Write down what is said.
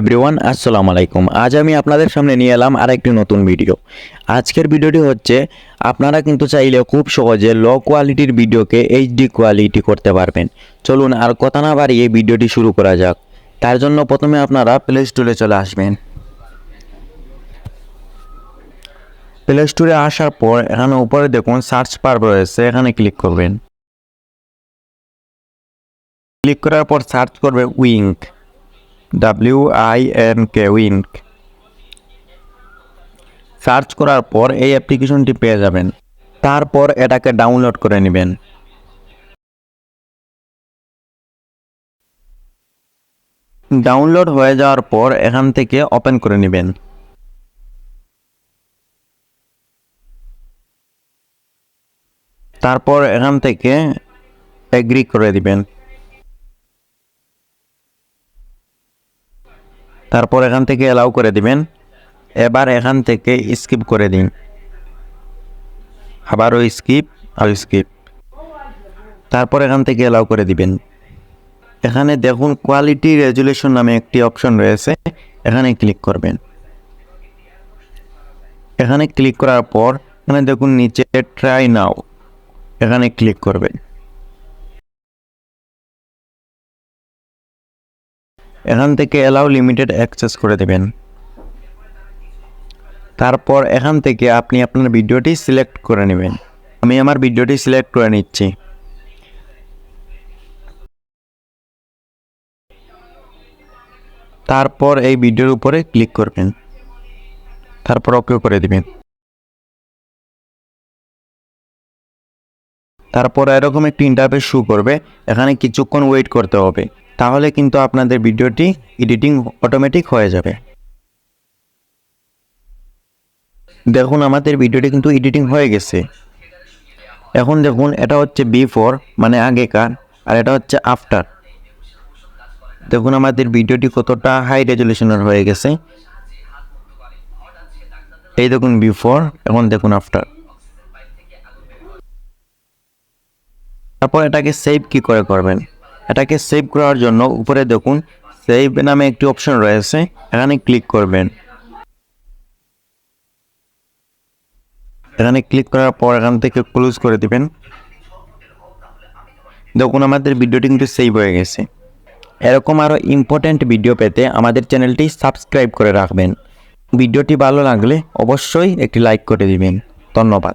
Everyone আসসালামু আলাইকুম আজ আমি আপনাদের সামনে নিয়ে এলাম আরেকটি নতুন ভিডিও আজকের ভিডিওটি হচ্ছে, আপনারা কিন্তু চাইলে খুব সহজে লো কোয়ালিটির ভিডিওকে এইচডি কোয়ালিটি করতে পারবেন। চলুন আর কথা না বাড়িয়ে ভিডিওটি শুরু করা যাক। তার জন্য প্রথমে আপনারা প্লে স্টোরে চলে আসবেন। প্লে স্টোরে আসার পর এখানে উপরে দেখুন সার্চ বার রয়েছে, এখানে ক্লিক করবেন। ক্লিক করার পর সার্চ করবে Wink W I N K Wink search করার পর এই অ্যাপ্লিকেশনটি পেয়ে যাবেন। তারপর এটাকে ডাউনলোড করে নেবেন। ডাউনলোড হয়ে যাওয়ার পর এখান থেকে ওপেন করে নেবেন। তারপর এখান থেকে এগ্রি করে দিবেন। তারপর এখান থেকে অ্যালাউ করে দিবেন। এবার এখান থেকে স্কিপ করে দিন। আবারও স্কিপ আর স্কিপ তারপর এখান থেকে অ্যালাউ করে দিবেন। এখানে দেখুন কোয়ালিটি রেজুলেশন নামে একটি অপশন রয়েছে। এখানে ক্লিক করবেন। এখানে ক্লিক করার পর, এখানে দেখুন নিচে ট্রাই নাও এখানে ক্লিক করবেন। এখান থেকে অ্যালাউ লিমিটেড অ্যাক্সেস করে দেবেন। তারপর এখান থেকে আপনি আপনার ভিডিওটি সিলেক্ট করে নেবেন। আমি আমার ভিডিওটি সিলেক্ট করে নিচ্ছি। তারপর এই ভিডিওর উপরে ক্লিক করবেন। তারপর ওকে করে দিবেন। তারপর এরকম একটি ইন্টারফেস শু করবে। এখানে কিছুক্ষণ ওয়েট করতে হবে। তাহলে কিন্তু আপনাদের ভিডিওটি এডিটিং অটোমেটিক হয়ে যাবে। দেখুন, আমাদের ভিডিওটি কিন্তু এডিটিং হয়ে গেছে। এখন দেখুন, এটা হচ্ছে বিফোর মানে আগেকার, আর এটা হচ্ছে আফটার দেখুন, আমাদের ভিডিওটি কতটা হাই রেজলিউশনের হয়ে গেছে। এই দেখুন বিফোর এখন দেখুন আফটার তারপর এটাকে সেভ কি করে করবেন? এটাকে সেভ করার জন্য উপরে দেখুন সেভ নামে একটি অপশন রয়েছে, এখানে ক্লিক করবেন। এখানে ক্লিক করার পর এখান থেকে ক্লোজ করে দিবেন। দেখুন, আমাদের ভিডিওটি কিন্তু সেভ হয়ে গেছে। এরকম আরও ইম্পর্ট্যান্ট ভিডিও পেতে আমাদের চ্যানেলটি সাবস্ক্রাইব করে রাখবেন। ভিডিওটি ভালো লাগলে অবশ্যই একটি লাইক করে দিবেন। ধন্যবাদ।